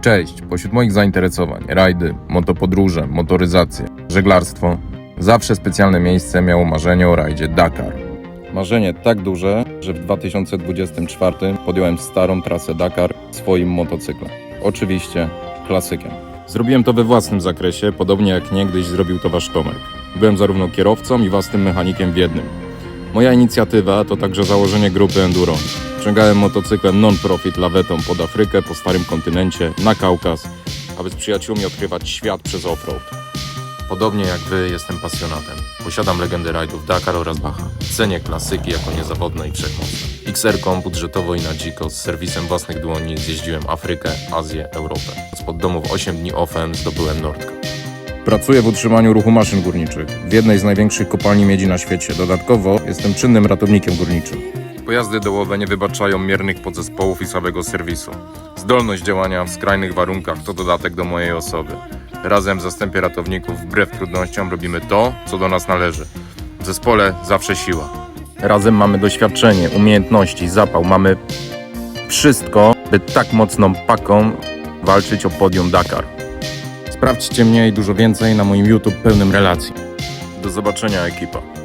Cześć, pośród moich zainteresowań rajdy, motopodróże, motoryzacje, żeglarstwo, zawsze specjalne miejsce miało marzenie o rajdzie Dakar. Marzenie tak duże, że w 2024 podjąłem starą trasę Dakar swoim motocyklem. Oczywiście klasykiem. Zrobiłem to we własnym zakresie, podobnie jak niegdyś zrobił to wasz Tomek. Byłem zarówno kierowcą i własnym mechanikiem w jednym. Moja inicjatywa to także założenie grupy Enduro. Wciągałem motocyklem non-profit lawetą pod Afrykę, po starym kontynencie, na Kaukaz, aby z przyjaciółmi odkrywać świat przez offroad. Podobnie jak wy, jestem pasjonatem. Posiadam legendy rajdów Dakar oraz Bacha. Cenię klasyki jako niezawodne i wszechmocne. XR-ką budżetowo i na dziko z serwisem własnych dłoni zjeździłem Afrykę, Azję, Europę. Spod domów 8 dni offem zdobyłem Nordka. Pracuję w utrzymaniu ruchu maszyn górniczych w jednej z największych kopalni miedzi na świecie. Dodatkowo jestem czynnym ratownikiem górniczym. Pojazdy dołowe nie wybaczają miernych podzespołów i słabego serwisu. Zdolność działania w skrajnych warunkach to dodatek do mojej osoby. Razem w zastępie ratowników, wbrew trudnościom, robimy to, co do nas należy. W zespole zawsze siła. Razem mamy doświadczenie, umiejętności, zapał. Mamy wszystko, by tak mocną paką walczyć o podium Dakar. Sprawdźcie mnie i dużo więcej na moim YouTube pełnym relacji. Do zobaczenia, ekipa.